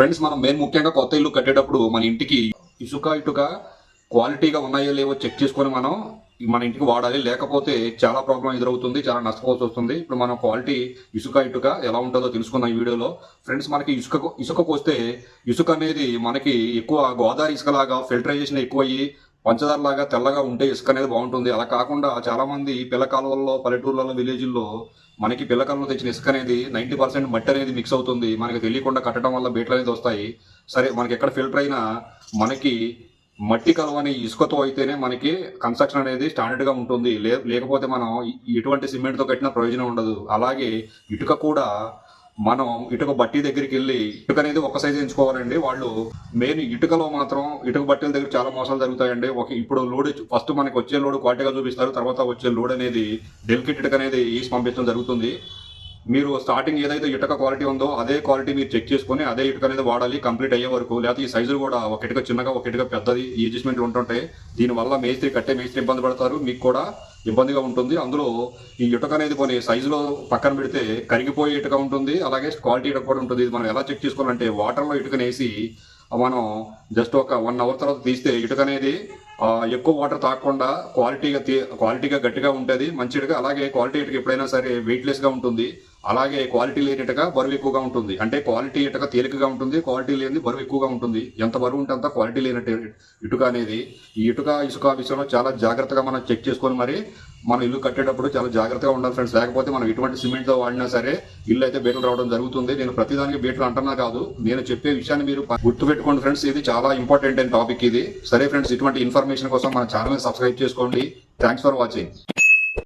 Friends మనం main ముఖ్యంగా కొత్త ఇల్లు కట్టేటప్పుడు మన ఇంటికి ఇసుక ఇటుక క్వాలిటీగా ఉన్నాయో లేవో చెక్ చేసుకొని మనం మన ఇంటికి వాడాలి. లేకపోతే చాలా ప్రాబ్లం ఎదురవుతుంది చాలా నష్టపోవాల్సి వస్తుంది. ఇప్పుడు మనం క్వాలిటీ ఇసుక ఇటుక ఎలా ఉంటుందో తెలుసుకుందాం ఈ వీడియోలో. ఫ్రెండ్స్ మనకి ఇసుక ఇసుకకు వస్తే ఇసుక అనేది మనకి ఎక్కువ గోదావరి ఇసుక లాగా ఫిల్టరైజేషన్ ఎక్కువ అయ్యి పంచదార లాగా తెల్లగా ఉంటే ఇసుక అనేది బాగుంటుంది. అలా కాకుండా చాలామంది పిల్ల కాలువల్లో పల్లెటూర్లలో విలేజ్ల్లో మనకి పిల్ల తెచ్చిన ఇసుక అనేది నైంటీ పర్సెంట్ మట్టి అనేది మిక్స్ అవుతుంది. మనకి తెలియకుండా కట్టడం వల్ల బీట్లు అనేది వస్తాయి. సరే మనకి ఎక్కడ ఫిల్టర్ అయినా మనకి మట్టి కలవని ఇసుకతో అయితేనే మనకి కన్స్ట్రక్షన్ అనేది స్టాండర్డ్గా ఉంటుంది. లే- లేకపోతే మనం ఎటువంటి సిమెంట్తో కట్టిన ప్రయోజనం ఉండదు. అలాగే ఇటుక కూడా మనం ఇటుక బట్టి దగ్గరికి వెళ్ళి ఇటుక అనేది ఒక సైజు ఎంచుకోవాలండి. వాళ్ళు మెయిన్ ఇటుకలో మాత్రం ఇటుక బట్టల దగ్గర చాలా మోసాలు జరుగుతాయండి. ఒక ఇప్పుడు లోడ్ ఫస్ట్ మనకి వచ్చే లోడ్ క్వాలిటీగా చూపిస్తారు. తర్వాత వచ్చే లోడ్ అనేది డెలికేట్ ఇటుక అనేది ఈసి పంపించడం జరుగుతుంది. మీరు స్టార్టింగ్ ఏదైతే ఇటుక క్వాలిటీ ఉందో అదే క్వాలిటీ మీరు చెక్ చేసుకుని అదే ఇటుక అనేది వాడాలి కంప్లీట్ అయ్యే వరకు. లేకపోతే ఈ సైజులు కూడా ఒక ఇటుక చిన్నగా ఒక ఇటుక పెద్దది ఈ అడ్జస్ట్మెంట్ ఉంటుంటాయి దీనివల్ల మేస్త్రి కట్టే మేస్త్రి ఇబ్బంది పడతారు మీకు కూడా ఇబ్బందిగా ఉంటుంది. అందులో ఈ ఇటుక అనేది కొన్ని సైజులో పక్కన పెడితే కరిగిపోయే ఇటుక ఉంటుంది అలాగే క్వాలిటీ ఇటుక కూడా ఉంటుంది. ఇది మనం ఎలా చెక్ చేసుకోవాలంటే వాటర్లో ఇటుకనేసి మనం జస్ట్ ఒక వన్ అవర్ తర్వాత తీస్తే ఇటుక అనేది ఎక్కువ వాటర్ తాగకుండా క్వాలిటీగా క్వాలిటీగా గట్టిగా ఉంటుంది మంచిగా అలాగే క్వాలిటీ ఇటుక ఎప్పుడైనా సరే వెయిట్లెస్గా ఉంటుంది అలాగే క్వాలిటీ లేని ఇటుక బరువు ఎక్కువగా ఉంటుంది. అంటే క్వాలిటీ ఇటుక తేలికగా ఉంటుంది క్వాలిటీ లేనిది బరువు ఎక్కువగా ఉంటుంది. ఎంత బరువు ఉంటే అంత క్వాలిటీ లేనట్టు ఇటుక అనేది. ఈ ఇటుక ఇసుక విషయంలో చాలా జాగ్రత్తగా మనం చెక్ చేసుకొని మరి మన ఇల్లు కట్టేటప్పుడు చాలా జాగ్రత్తగా ఉండాలి ఫ్రెండ్స్ లేకపోతే మనం ఎటువంటి సిమెంట్తో వాడినా సరే ఇల్లు అయితే బీటలు రావడం జరుగుతుంది. నేను ప్రతిదానికి బీటలు అంటున్నా కాదు. నేను చెప్పే విషయాన్ని మీరు గుర్తుపెట్టుకోండి ఫ్రెండ్స్ ఇది చాలా ఇంపార్టెంట్ అయిన టాపిక్ ఇది. సరే ఫ్రెండ్స్ ఇటువంటి ఇన్ఫర్మేషన్ కోసం మన ఛానల్ సబ్స్క్రైబ్ చేసుకోండి. Thanks for watching